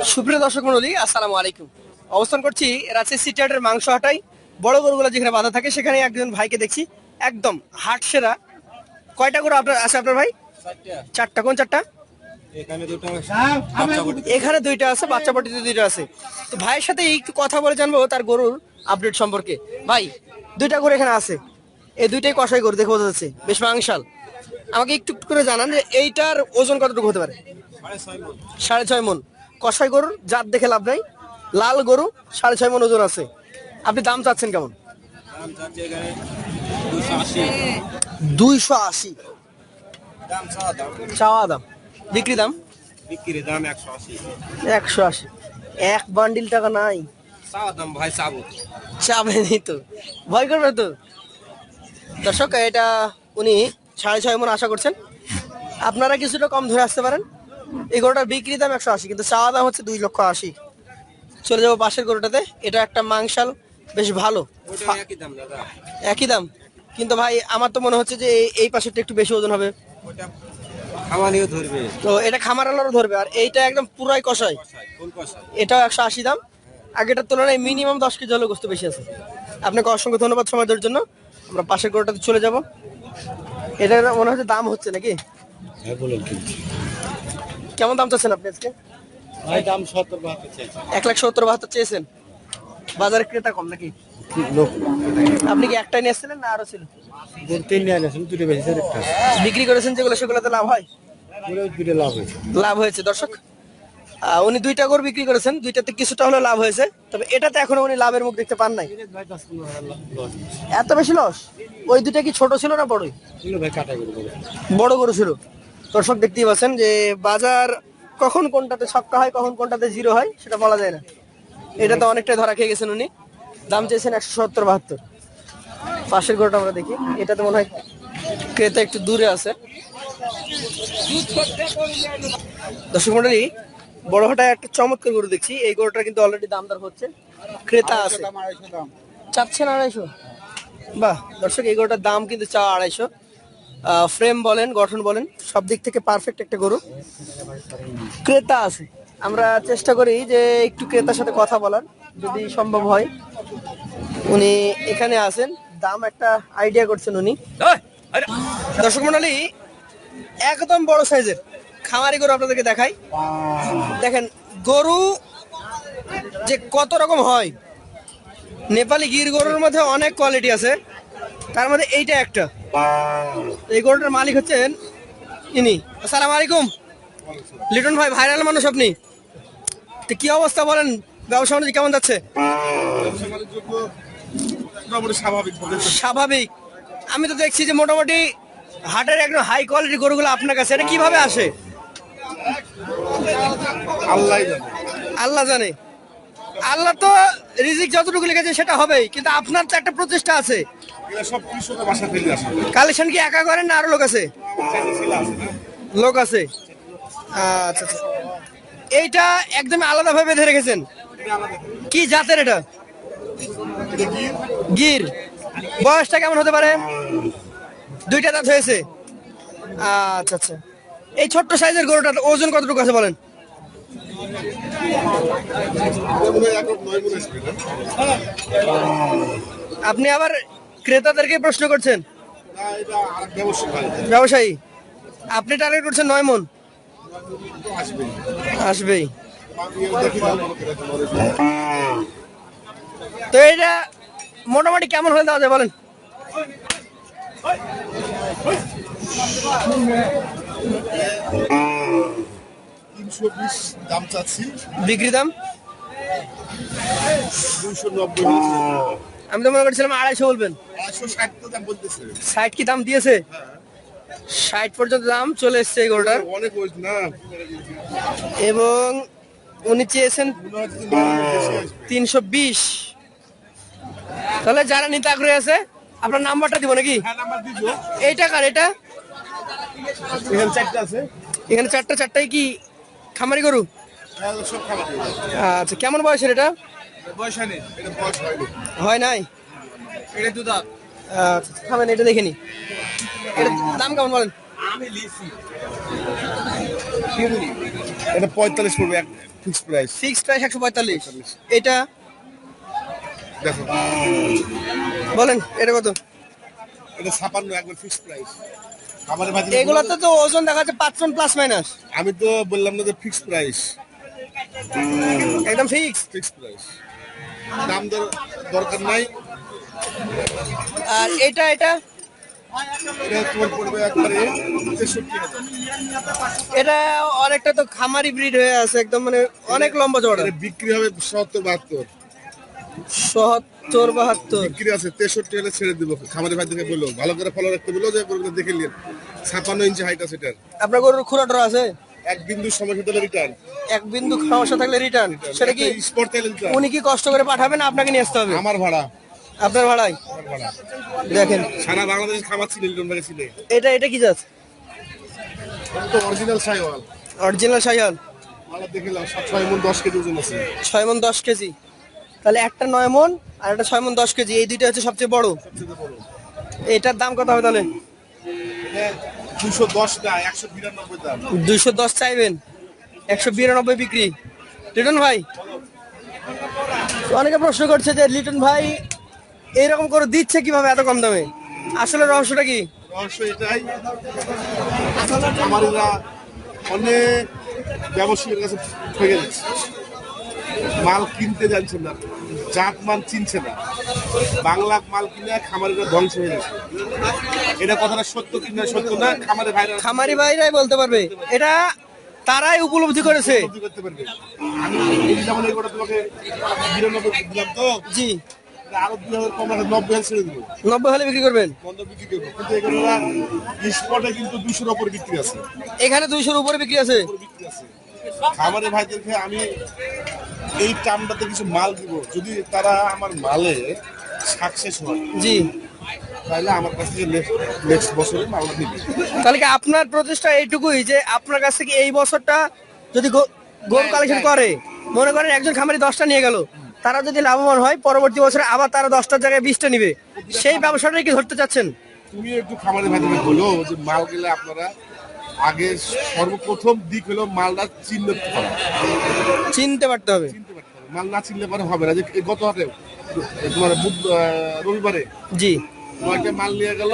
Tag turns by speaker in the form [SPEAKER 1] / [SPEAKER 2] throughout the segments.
[SPEAKER 1] সুপ্রিয় দর্শক মন্ডলী আসসালামু আলাইকুম। অবস্থান করছি রাজশাহী সিটিহাটের মাংস হাটাই বড় গরুগুলো যেখানে বাঁধা থাকে সেখানে একজন ভাইকে দেখছি। একদম হাট সেরা। কয়টা গরু আপনার আছে আপনার ভাই? চারটা। কোন চারটা?
[SPEAKER 2] এখানে
[SPEAKER 1] দুইটা আছে বাচ্চা পটিতে দুইটা আছে। তো ভাইয়ের সাথে একটু কথা বলে জানব তার গরুর আপডেট সম্পর্কে। ভাই দুইটা গরু এখানে আছে। এই দুইটাই কষাই গরু দেখে বোঝা যাচ্ছে। বেশ মাংসাল। আমাকে একটু করে জানান যে এইটার ওজন কতটুকু হতে পারে।
[SPEAKER 2] সাড়ে ছয়
[SPEAKER 1] মন। কষাই গরুর জাত দেখে লাভ নাই। লাল গরু সাড়ে ছয় মন ওজন আছে। আপনি দাম চাচ্ছেন কেমন? দুইশো আশি।
[SPEAKER 2] চাওয়া দাম।
[SPEAKER 1] বিক্রি দাম?
[SPEAKER 2] বিক্রি দাম একশো আশি।
[SPEAKER 1] একশো আশি। এক বান্ডিল টাকা নাই।
[SPEAKER 2] দাম ভাই চাবো।
[SPEAKER 1] চাপে তো। ভয় করবে তো। দর্শক এটা উনি সাড়ে ছয় মন আশা করছেন। আপনারা কিছুটা কম ধরে আসতে পারেন। এই গরুটার বিক্রি দাম একশো আশি কিন্তু চাওয়া দাম হচ্ছে দুই লক্ষ আশি। চলে যাব পাশের গরুটাতে। এটা একটা মাংসাল বেশ ভালো।
[SPEAKER 2] একই দাম।
[SPEAKER 1] কিন্তু ভাই আমার তো মনে হচ্ছে যে এই- পাশেরটা একটু বেশি ওজন হবে।
[SPEAKER 2] খামারিও ধরবে।
[SPEAKER 1] তো এটা খামার আলারও ধরবে আর এইটা একদম পুরাই কষাই। এটাও একশো আশি দাম। আগেটার তুলনায় মিনিমাম দশ কেজি হলেও গোস্ত বেশি আছে। আপনাকে অসংখ্য ধন্যবাদ সময় দেওয়ার জন্য। আমরা পাশের গরুটাতে চলে যাব। এটা মনে হচ্ছে দাম হচ্ছে নাকি?
[SPEAKER 2] হ্যাঁ
[SPEAKER 1] কেমন দাম চাচ্ছেন আপনি আজকে?
[SPEAKER 2] ভাই দাম সত্তর বাহাত্তর চাইছে।
[SPEAKER 1] এক লাখ সত্তর বাহাত্তর চেয়েছেন। বাজারে ক্রেতা কম নাকি? আপনি কি একটাই নিয়ে এসেছিলেন না আরও ছিল?
[SPEAKER 2] তিন নিয়ে আসেন দুটো বেশি একটা।
[SPEAKER 1] বিক্রি করেছেন যেগুলো সেগুলোতে লাভ হয়?
[SPEAKER 2] দুটো লাভ হয়েছে।
[SPEAKER 1] লাভ হয়েছে দর্শক। উনি দুইটা গরু বিক্রি করেছেন দুইটাতে কিছুটা হলেও লাভ হয়েছে। তবে এটাতে এখনও উনি লাভের মুখ দেখতে পান নাই। এত বেশি লস? ওই দুইটা কি ছোট ছিল না বড়ই?
[SPEAKER 2] কাটা
[SPEAKER 1] বড় গরু ছিল। দর্শক দেখতেই পাচ্ছেন যে বাজার কখন কোনটাতে ছক্কা হয়, কখন কোনটাতে জিরো হয়, সেটা বলা যায় না। এটা তো অনেকটাই ধরা খেয়ে গেছেন উনি। দাম চেয়েছেন একশো সত্তর, বাহাত্তর। পাশের গরুটা আমরা দেখি। এটাতে মনে হয় ক্রেতা একটু দূরে আছে। দর্শক মন্ডলী, বড় হাটায় একটা চমৎকার গরু দেখছি। এই গরুটা কিন্তু অলরেডি দাম দামদার হচ্ছে। ক্রেতা আছে। চাচ্ছেন আড়াইশো। বাহ, দর্শক, এই গরুটার দাম কিন্তু চা আড়াইশো। ফ্রেম বলেন, গঠন বলেন। সব দিক থেকে পারফেক্ট একটা গরু। ক্রেতা আছে। আমরা চেষ্টা করি যে একটু ক্রেতার সাথে কথা বলার যদি সম্ভব হয়। উনি এখানে আছেন দাম একটা আইডিয়া করছেন উনি। দর্শক মন্ডলী একদম বড় সাইজের খামারি গরু আপনাদেরকে দেখাই। দেখেন গরু যে কত রকম হয় নেপালি গির গরুর মধ্যে অনেক কোয়ালিটি আছে। তার মধ্যে এইটা একটা। এই গরুটার মালিক হচ্ছেন ইনি। আসসালামু আলাইকুম। লিটন ভাই ভাইরাল মানুষ আপনি। তো কি অবস্থা বলেন? ব্যবসা বাণিজ্য কেমন যাচ্ছে?
[SPEAKER 3] স্বাভাবিক
[SPEAKER 1] আমি তো দেখছি যে মোটামুটি হাটের একদম হাই কোয়ালিটি গরুগুলো আপনার কাছে। এটা কীভাবে আসে?
[SPEAKER 3] আল্লাহ জানে।
[SPEAKER 1] আল্লাহ জানে। আল্লাহ তো রিজিক যতটুকু লিখেছে সেটা হবেই কিন্তু আপনার তো একটা প্রচেষ্টা আছে। কালেকশন কি একা করেন না আরও লোক আছে? লোক আছে। আচ্ছা আচ্ছা। এইটা একদম আলাদা ভাবে বেঁধে রেখেছেন? কি জাতের এটা? গির। বয়সটা কেমন হতে পারে? দুইটা দাঁত হয়েছে। আচ্ছা আচ্ছা। এই ছোট্ট সাইজের গরুটা ওজন কতটুকু আছে বলেন? আপনি আবার ক্রেতাদেরকে প্রশ্ন করছেন? ব্যবসায়ী। আপনি টার্গেট করছেন নয় মন?
[SPEAKER 3] আসবে
[SPEAKER 1] আসবেই। তো এটা মোটামুটি কেমন হলে দেওয়া বলেন?
[SPEAKER 3] তিনশো বিশ দাম চাচ্ছি।
[SPEAKER 1] বিক্রি দাম?
[SPEAKER 3] দুইশো নব্বই
[SPEAKER 1] আমি তো মনে করছিলাম আড়াইশো বলবেন।
[SPEAKER 3] ষাট
[SPEAKER 1] কি দাম দিয়েছে? ষাট পর্যন্ত দাম চলে এসছে এই গরুটার।
[SPEAKER 3] অনেক না?
[SPEAKER 1] এবং উনি চেয়েছেন তিনশো বিশ তাহলে যারা নিতে আগ্রহী আছে আপনার নাম্বারটা দিব নাকি?
[SPEAKER 3] হ্যাঁ নাম্বার দিছো
[SPEAKER 1] এই টাকার এটা?
[SPEAKER 3] এখানে চারটে আছে।
[SPEAKER 1] এখানে চারটা চারটাই কি খামারি গরু?
[SPEAKER 3] হ্যাঁ খাবার দেবে
[SPEAKER 1] আচ্ছা কেমন বয়সের এটা? হয় নাই?
[SPEAKER 3] এটা দু দাঁত
[SPEAKER 1] আচ্ছা খাবেন এটা দেখে নি। দাম কেমন বলেন?
[SPEAKER 3] এটা পঁয়তাল্লিশ পড়বে এক ফিক্স প্রাইস
[SPEAKER 1] ফিক্স প্রাইস একশো পঁয়তাল্লিশ। এটা?
[SPEAKER 3] দেখো।
[SPEAKER 1] বলেন এটা কত?
[SPEAKER 3] এটা ছাপান্ন একবার ফিক্স প্রাইস
[SPEAKER 1] এগুলোতে তো ওজন দেখা যাচ্ছে পাঁচ টন প্লাস মাইনাস
[SPEAKER 3] আমি তো বললাম না যে ফিক্স প্রাইস
[SPEAKER 1] একদম ফিক্স
[SPEAKER 3] ফিক্স প্রাইস দাম দর দরকার নাই।
[SPEAKER 1] আর এটা এটা?
[SPEAKER 3] এটা
[SPEAKER 1] অনেকটা তো খামারি ব্রিড হয়ে আছে একদম মানে অনেক লম্বা চড়া
[SPEAKER 3] বিক্রি হবে সত্তর বাহাত্তর।
[SPEAKER 1] সত্তর বাহাত্তর।
[SPEAKER 3] বিক্রি আছে তেষট্টি হলে ছেড়ে দিব। খামারের ভাই থেকে বলল ভালো করে ফলো রাখতে বলল যে গরুগুলো দেখে নিন ছাপান্ন ইঞ্চি হাইট আছে এটার।
[SPEAKER 1] আপনার গরুর খুঁড়া আছে?
[SPEAKER 3] এক বিন্দু সমস্যা তাহলে রিটার্ন
[SPEAKER 1] এক বিন্দু সমস্যা থাকলে রিটার্ন সেটা কি?
[SPEAKER 3] স্পট
[SPEAKER 1] উনি কি কষ্ট করে পাঠাবেন আপনাকে নিয়ে আসতে হবে?
[SPEAKER 3] আমার ভাড়া।
[SPEAKER 1] আপনার ভাড়াই দেখেন।
[SPEAKER 3] সারা বাংলাদেশ খামার ছিল লিটন ভাই ছিল।
[SPEAKER 1] এটা এটা কি জাত?
[SPEAKER 3] তো অরিজিনাল সাইওয়াল।
[SPEAKER 1] অরিজিনাল সাইয়াল
[SPEAKER 3] আমরা দেখলাম সাত ছয় মন দশ কেজি ওজন আছে।
[SPEAKER 1] ছয় মন দশ কেজি। তাহলে একটা নয় মন আর একটা ছয় মন দশ কেজি এই দুইটা হচ্ছে সবচেয়ে বড়। এটার দাম কত হবে তাহলে? দুইশো দশ চাইবেন একশো বিরানব্বই বিক্রি। লিটন ভাই? অনেকে প্রশ্ন করছে যে লিটন ভাই এইরকম করে দিচ্ছে কীভাবে এত কম দামে? আসলে রহস্যটা কি?
[SPEAKER 3] রহস্য এটাই। আমারা অনেক ব্যবসায়ীর কাছে ঠকে যাচ্ছে। মাল কিনতে জানছে না জাত মান চিনছে না। বাংলা মাল কিনে খামারিরা ধ্বংস হয়ে যাচ্ছে এটা কথাটা সত্য কিনা সত্য না খামারে ভাইরা
[SPEAKER 1] খামারি ভাইরাই বলতে পারবে। এটা তারাই উপলব্ধি করেছে। জি।
[SPEAKER 3] নব্বই
[SPEAKER 1] হলে বিক্রি করবেন? এখানে দুইশোর উপরে বিক্রি আছে।
[SPEAKER 3] খামারের ভাইদেরকে আমি এই টামটাতে কিছু মাল দিব যদি তারা আমার মালে সাকসেস হয়।
[SPEAKER 1] জি।
[SPEAKER 3] তাহলে আমার কাছ থেকে নেক্সট বছরে মালটা নিবে
[SPEAKER 1] তাহলে কি আপনার প্রচেষ্টা এইটুকুই যে আপনার কাছ থেকে এই বছরটা যদি গরু কালেকশন করে? মনে করেন একজন খামারি দশটা নিয়ে গেল তারা যদি লাভবান হয় পরবর্তী বছরে আবার তারা দশটার জায়গায় বিশটা নিবে। সেই ব্যবসাটাই কি ধরতে চাচ্ছেন?
[SPEAKER 3] তুমি একটু খামারের ভাইদেরকে বলো যে মাল গেলে আপনারা আগে সর্বপ্রথম দিক হলো মালটা চিহ্নিত করা
[SPEAKER 1] চিনতে পারতে হবে।
[SPEAKER 3] চিনতে পারতে হবে। মাল না চিনলে পরে হবে না। যে গত হাটে তোমার রবিবারে
[SPEAKER 1] জি।
[SPEAKER 3] নয়টা মাল নিয়ে গেল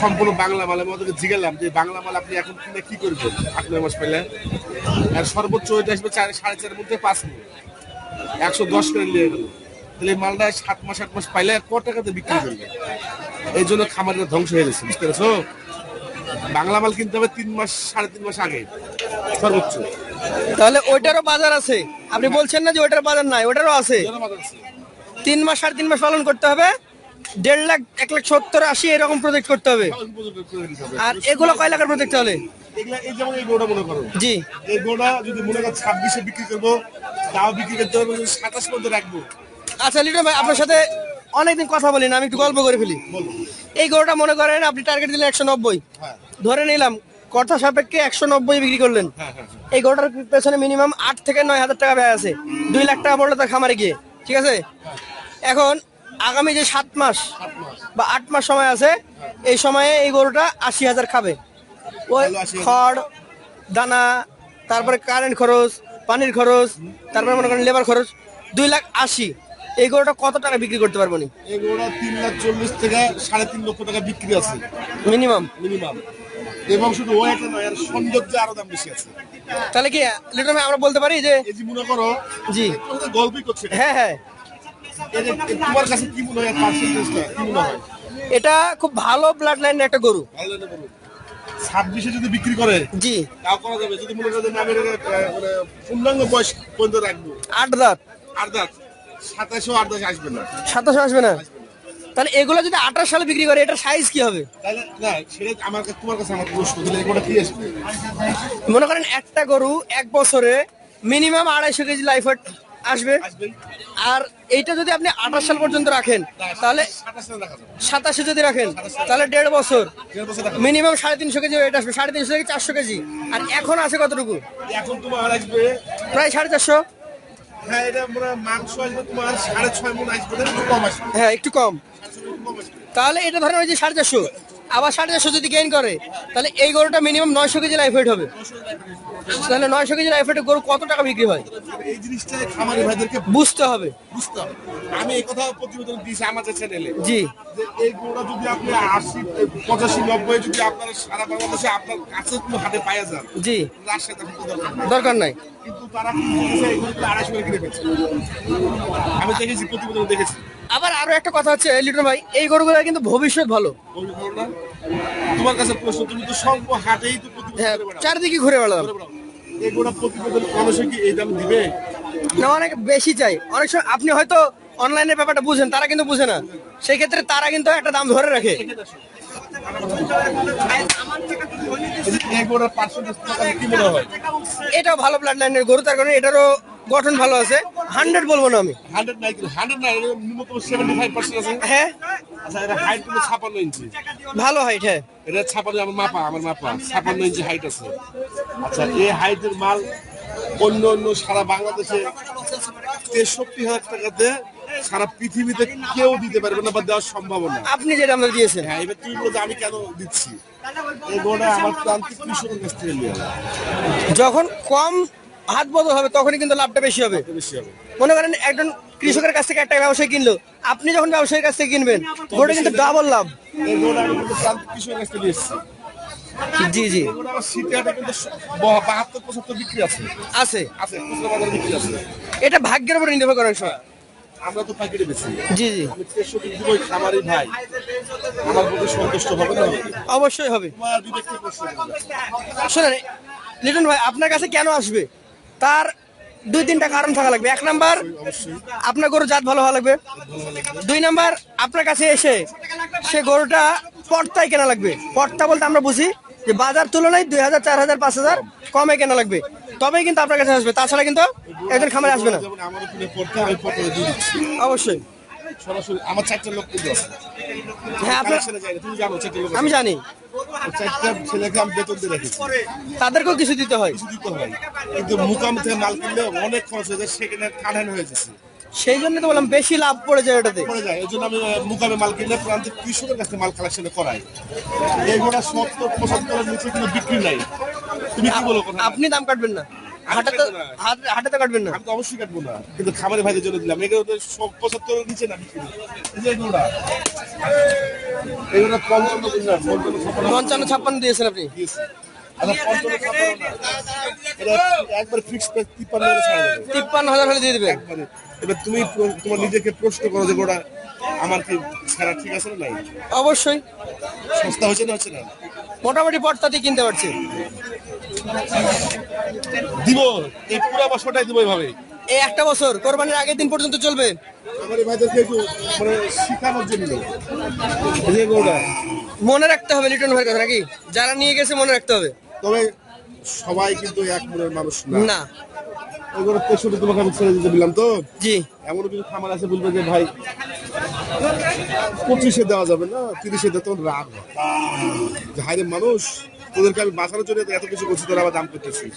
[SPEAKER 3] সম্পূর্ণ বাংলা মাল। আমি ওদেরকে জিগেলাম যে বাংলা মাল আপনি এখন কিনে কি করবেন? আট নয় মাস পেলে আর সর্বোচ্চ ওইটা আসবে চার সাড়ে চারের মধ্যে পাঁচ মিনিট। একশো দশ করে নিয়ে গেল। তাহলে মালটা সাত মাস আট মাস পাইলে ক টাকাতে বিক্রি করবে? এই জন্য খামারের ধ্বংস হয়ে গেছে। বুঝতে পেরেছ? বাংলা মাল কিনতে হবে তিন মাস সাড়ে তিন মাস আগে সর্বোচ্চ।
[SPEAKER 1] তাহলে ওইটারও বাজার আছে। আপনি বলছেন না যে ওইটার বাজার নাই ওটারও আছে। তিন মাস সাড়ে তিন মাস পালন করতে হবে। দেড় লাখ এক লাখ সত্তর আশি এরকম প্রজেক্ট করতে হবে।
[SPEAKER 3] হবে।
[SPEAKER 1] আর এগুলো কয় লাখের প্রজেক্ট তাহলে? জি।
[SPEAKER 3] এই গোটা যদি মনে করো ছাব্বিশে বিক্রি করব তাও বিক্রি করতে পারব সাতাশ পর্যন্ত রাখব।
[SPEAKER 1] আচ্ছা লিটন ভাই আপনার সাথে অনেকদিন কথা বলি না আমি একটু গল্প করে ফেলি। এই গরুটা মনে করেন আপনি টার্গেট দিলেন একশো নব্বই।
[SPEAKER 3] হ্যাঁ।
[SPEAKER 1] ধরে নিলাম কথা সাপেক্ষে একশো নব্বই বিক্রি করলেন।
[SPEAKER 3] হ্যাঁ হ্যাঁ
[SPEAKER 1] এই গরুটার পেছনে মিনিমাম আট থেকে নয় হাজার টাকা ব্যয় আছে। দুই লাখ টাকা পড়ল তার খামারে গিয়ে ঠিক আছে? এখন আগামী যে সাত মাস বা আট মাস সময় আছে এই সময়ে এই গরুটা আশি হাজার খাবে। ওই
[SPEAKER 3] তাহলে 80,000
[SPEAKER 1] খড় দানা তারপরে কারেন্ট খরচ পানির খরচ তারপরে মনে করেন লেবার খরচ দুই লাখ আশি। এই গরুটা কত টাকা বিক্রি করতে পারব নি?
[SPEAKER 3] এই গোটা তিন লাখ চল্লিশ থেকে সাড়ে তিন লক্ষ টাকা বিক্রি আছে।
[SPEAKER 1] মিনিমাম?
[SPEAKER 3] মিনিমাম। এবং শুধু ও একটা নয় আর সৌন্দর্য আরও দাম বেশি আছে।
[SPEAKER 1] তাহলে কি লিটন ভাই আমরা বলতে পারি যে
[SPEAKER 3] এই যে মনে করো
[SPEAKER 1] জি।
[SPEAKER 3] গল্পই করছে। এটা।
[SPEAKER 1] হ্যাঁ। হ্যাঁ
[SPEAKER 3] তোমার কাছে কি মনে হয় পার্সেন্টেজটা কি মনে হয়?
[SPEAKER 1] এটা খুব ভালো ব্লাড লাইনের একটা গরু।
[SPEAKER 3] ভালো বলো ছাব্বিশে যদি বিক্রি করে
[SPEAKER 1] জি।
[SPEAKER 3] তাও করা যাবে। যদি মনে করো যে আমি মানে পূর্ণাঙ্গ বয়স পর্যন্ত রাখব।
[SPEAKER 1] আট দাঁত।
[SPEAKER 3] আর দাঁত। আসবে না।
[SPEAKER 1] সাতাশে আসবে না? তাহলে এগুলো যদি আঠাশ সালে বিক্রি করে এটার সাইজ কি হবে? মনে করেন একটা গরু এক বছরে মিনিমাম আড়াইশো কেজি লাইফ আসবে। আর এইটা যদি আপনি আঠাশ সাল পর্যন্ত রাখেন তাহলে
[SPEAKER 3] সাতাশে
[SPEAKER 1] যদি রাখেন তাহলে দেড় বছর। মিনিমাম সাড়ে তিনশো কেজি ওয়েট আসবে সাড়ে তিনশো থেকে চারশো কেজি। আর এখন আছে কতটুকু?
[SPEAKER 3] এখন তোমার আসবে
[SPEAKER 1] প্রায় সাড়ে চারশো।
[SPEAKER 3] হ্যাঁ এটা আমরা মাংস আসবে তোমার সাড়ে ছয় মন আসবে একটু কম আসবে।
[SPEAKER 1] হ্যাঁ একটু কম। তাহলে এটা ধরেন ওই যে সাড়ে চারশো। আবার সাড়ে চারশো যদি গেইন করে তাহলে এই গরুটা মিনিমাম নয়শো কেজি লাইফ ওয়েট হবে। তাহলে নয়শো কেজি লাইফ ওয়েটে গরু কত টাকা বিক্রি হয়?
[SPEAKER 3] এই জিনিসটা খামারি ভাইদেরকে
[SPEAKER 1] বুঝতে হবে।
[SPEAKER 3] বুঝতে হবে। আমি এই কথা প্রতিবেদন দিয়েছি আমাদের চ্যানেলে
[SPEAKER 1] জি।
[SPEAKER 3] এই গরুটা যদি আপনি আশি পঁচাশি নব্বই যদি আপনার সারা বাংলাদেশে আপনার কাছে কোনো হাটে পাওয়া যান
[SPEAKER 1] জি।
[SPEAKER 3] দরকার নাই। কিন্তু তারা আড়াইশো কিনে ফেলছে। আমি দেখেছি প্রতিবেদন দেখেছি।
[SPEAKER 1] আবার আরও একটা কথা হচ্ছে লিটন ভাই এই গরুগুলো কিন্তু ভবিষ্যৎ ভালো?
[SPEAKER 3] তোমার কাছে প্রশ্ন তুমি তো সব হাটেই তো
[SPEAKER 1] হ্যাঁ চারিদিকে ঘুরে বেড়ালাম।
[SPEAKER 3] করে বেড়াও। এই গোটা প্রতিবেদন মানুষে কি এই দাম দিবে?
[SPEAKER 1] না অনেক বেশি চাই। অনেক সময় আপনি হয়তো অনলাইনের ব্যাপারটা বুঝেন তারা কিন্তু বুঝে না। সেই ক্ষেত্রে তারা কিন্তু একটা দাম ধরে রাখে। এটাও ভালো ব্লাড লাইনের গরু তার কারণে এটারও গঠন ভালো আছে। হান্ড্রেড বলব না আমি।
[SPEAKER 3] হান্ড্রেড নাই হান্ড্রেড নাই এরকম ন্যূনতম সেভেন্টি ফাইভ পার্সেন্ট আছে।
[SPEAKER 1] হ্যাঁ।
[SPEAKER 3] আচ্ছা এটা হাইট কিন্তু ছাপান্ন ইঞ্চি।
[SPEAKER 1] ভালো হাইট হ্যাঁ।
[SPEAKER 3] এটা ছাপান্ন আমার মাপা আমার মাপা। ছাপান্ন ইঞ্চি হাইট আছে। আচ্ছা এই হাইটের মাল অন্য অন্য সারা বাংলাদেশে তেষট্টি হাজার টাকাতে সারা পৃথিবীতে কেউ দিতে পারবে না বা দেওয়ার সম্ভাবনা।
[SPEAKER 1] আপনি যেটা আমরা দিয়েছেন।
[SPEAKER 3] হ্যাঁ এবার তুমি বলতে আমি কেন দিচ্ছি? এই গোটা আমার প্রান্তিক কৃষকের কাছ থেকে
[SPEAKER 1] যখন কম হাত বদল হবে তখনই কিন্তু লাভটা বেশি হবে।
[SPEAKER 3] বেশি হবে।
[SPEAKER 1] মনে করেন একজন কৃষকের কাছ থেকে একটা ব্যবসায়ী কিনলো আপনি যখন ব্যবসায়ীর কাছ থেকে কিনবেন ওটা কিন্তু ডাবল লাভ।
[SPEAKER 3] কৃষকের কাছ থেকে
[SPEAKER 1] জি জি।
[SPEAKER 3] বাহাত্তর পঁচাত্তর বিক্রি আছে।
[SPEAKER 1] আছে।
[SPEAKER 3] আছে বিক্রি আছে।
[SPEAKER 1] এটা ভাগ্যের উপর নির্ভর করে সময়।
[SPEAKER 3] আমরা তো পাইকারি বেশি।
[SPEAKER 1] জি জি।
[SPEAKER 3] আমি তেষট্টি দিব খামারি ভাই। আমার প্রতি সন্তুষ্ট হবে না?
[SPEAKER 1] অবশ্যই হবে।
[SPEAKER 3] তোমার বিবেককে প্রশ্ন
[SPEAKER 1] শোনেন লিটন ভাই আপনার কাছে কেন আসবে? তার দুই তিনটা কারণ থাকা লাগবে। এক নাম্বার আপনার গরু জাত ভালো হওয়া লাগবে। দুই নাম্বার আপনার কাছে এসে সে গরুটা পর্তায় কেনা লাগবে। পর্তা বলতে আমরা বুঝি যে বাজার তুলনায় দুই হাজার চার হাজার পাঁচ হাজার কমে কেনা লাগবে। তবেই কিন্তু আপনার কাছে আসবে। তাছাড়া কিন্তু একজন খামারে আসবে না। অবশ্যই।
[SPEAKER 3] সরাসরি আমার চারটা লোক কিন্তু আছে।
[SPEAKER 1] হ্যাঁ আপনার
[SPEAKER 3] ছেলে যাই তুমি জানো চারটা লোক
[SPEAKER 1] আমি জানি।
[SPEAKER 3] আছে। চারটা ছেলেকে আমি বেতন দিয়ে
[SPEAKER 1] তাদেরকেও কিছু দিতে হয়।
[SPEAKER 3] কিছু দিতে হয়। কিন্তু মুকাম থেকে মাল কিনলে অনেক খরচ হয়ে যায় সেখানে কাঠান হয়ে যাচ্ছে
[SPEAKER 1] সেই জন্য তো বললাম বেশি লাভ পড়ে যায় ওটাতে।
[SPEAKER 3] পড়ে যায়। এই জন্য আমি মুকামে মাল কিনলে প্রান্তিক কৃষকের কাছে মাল কালেকশন করাই। এইগুলা সত্তর পঁচাত্তরের নিচে কিন্তু বিক্রি নাই। তুমি কি বলো কথা?
[SPEAKER 1] আপনি দাম কাটবেন না। কাটবেন না?
[SPEAKER 3] আমি তো অবশ্যই কাটবো না। কিন্তু খামারে ভাইদের জন্য দিলাম। এগুলো তো সব পঁচাত্তরের নিচে না এগুলা পঞ্চান্ন ছাপ্পান্ন।
[SPEAKER 1] দিয়েছেন আপনি?
[SPEAKER 3] দিয়েছি। আচ্ছা একবার ফিক্স তিপ্পান্ন
[SPEAKER 1] হাজার হলে দিয়ে
[SPEAKER 3] একবারে। এবার তুমি তোমার নিজেকে প্রশ্ন করো যে গোটা আমার কি ছাড়া ঠিক আছে না
[SPEAKER 1] অবশ্যই।
[SPEAKER 3] সস্তা হয়েছে না হচ্ছে না?
[SPEAKER 1] মোটামুটি পটতাতে কিনতে পারছি।
[SPEAKER 3] দিব এই পুরো বছরটাই দিব এইভাবে
[SPEAKER 1] এই একটা বছর কোরবানির আগের দিন পর্যন্ত চলবে।
[SPEAKER 3] আমার এই ভাইদেরকে একটু মানে শিখানোর জন্য। যে গোটা
[SPEAKER 1] মনে রাখতে হবে লিটন ভাইয়ের কথা নাকি? যারা নিয়ে গেছে মনে রাখতে হবে।
[SPEAKER 3] তবে সবাই কিন্তু এক মনের মানুষ না। ওগুলো তেষট্টি তোমাকে আমি ছেড়ে দিতে বললাম তো?
[SPEAKER 1] জি।
[SPEAKER 3] এমন কিছু খামার আছে বলবে যে ভাই পঁচিশে দেওয়া যাবে না তিরিশে দেওয়া তখন রাগ। হাইরে মানুষ তোদেরকে আমি বাঁচানোর জন্য এত কিছু করছি তোরা আবার দাম করতেছিস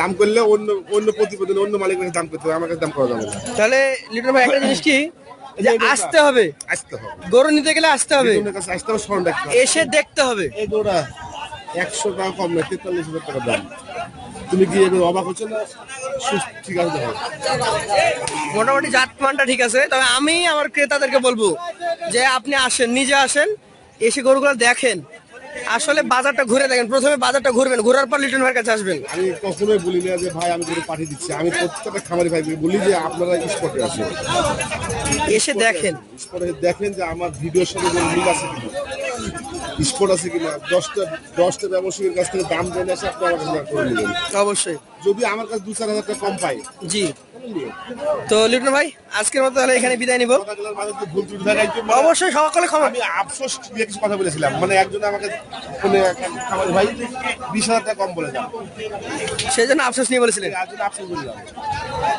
[SPEAKER 3] দাম করলে অন্য অন্য প্রতিবেদন অন্য মালিকের কাছে দাম করতে হবে আমার কাছে দাম করা যাবে না।
[SPEAKER 1] তাহলে লিটন ভাই একটা জিনিস কি? যে আসতে হবে।
[SPEAKER 3] আসতে হবে।
[SPEAKER 1] গরু নিতে গেলে আসতে হবে।
[SPEAKER 3] আসতে হবে স্মরণ রাখতে হবে
[SPEAKER 1] এসে দেখতে হবে।
[SPEAKER 3] এই গোড়া একশো টাকা কম না তেতাল্লিশ হাজার টাকা দাম। তুমি কি এবার অবাক হচ্ছে না? ঠিক আছে
[SPEAKER 1] মোটামুটি জাতমানটা ঠিক আছে তবে আমি আমার ক্রেতাদেরকে বলব যে আপনি আসেন নিজে আসেন এসে গরুগুলো দেখেন। আসলে বাজারটা ঘুরে দেখেন প্রথমে বাজারটা ঘুরবেন ঘোরার পর লিটন ভাইয়ের কাছে আসবেন।
[SPEAKER 3] আমি কখনোই বলি না যে ভাই আমি গরু পাঠিয়ে দিচ্ছি। আমি প্রত্যেকটা খামারি ভাই বলি যে আপনারা স্পটে আসেন।
[SPEAKER 1] এসে দেখেন।
[SPEAKER 3] স্পটে দেখেন যে আমার ভিডিওর সাথে কোনো মিল আছে কিনা। স্পট আছে কিনা? দশটা দশটা ব্যবসায়ীর কাছ থেকে দাম জেনে এসে আপনি আমার কাছে করে নেবেন।
[SPEAKER 1] অবশ্যই।
[SPEAKER 3] যদি আমার কাছে দু চার হাজার টাকা কম পাই
[SPEAKER 1] জি। তো লিটন ভাই আজকের মতো তাহলে এখানে বিদায় নিব। অবশ্যই সকলে ক্ষমা
[SPEAKER 3] আমি আফসোস নিয়ে কিছু কথা বলেছিলাম। মানে একজন আমাকে ফোনে ভাই বিশ হাজার টাকা কম বলে দাম
[SPEAKER 1] সেই জন্য আফসোস নিয়ে বলেছিলেন।
[SPEAKER 3] আফসোস বললাম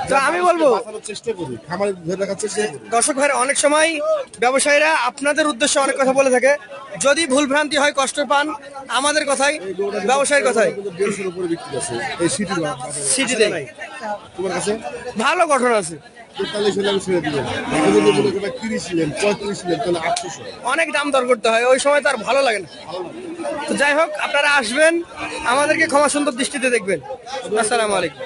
[SPEAKER 1] তো আমি বলব
[SPEAKER 3] চেষ্টা করি। খামারি ধরে রাখার চেষ্টা
[SPEAKER 1] দর্শক ভাইরা অনেক সময় ব্যবসায়ীরা আপনাদের উদ্দেশ্যে অনেক কথা বলে থাকে। যদি ভুল ভ্রান্তি হয় কষ্ট পান আমাদের কথাই ব্যবসায়ীর কথাই। সিটিতে।
[SPEAKER 3] তোমার কাছে?
[SPEAKER 1] ভালো গঠন আছে। অনেক দাম দর করতে হয় ওই সময় তো আর ভালো লাগে না। তো যাই হোক আপনারা আসবেন আমাদেরকে ক্ষমা সুন্দর দৃষ্টিতে দেখবেন। আসসালামু আলাইকুম।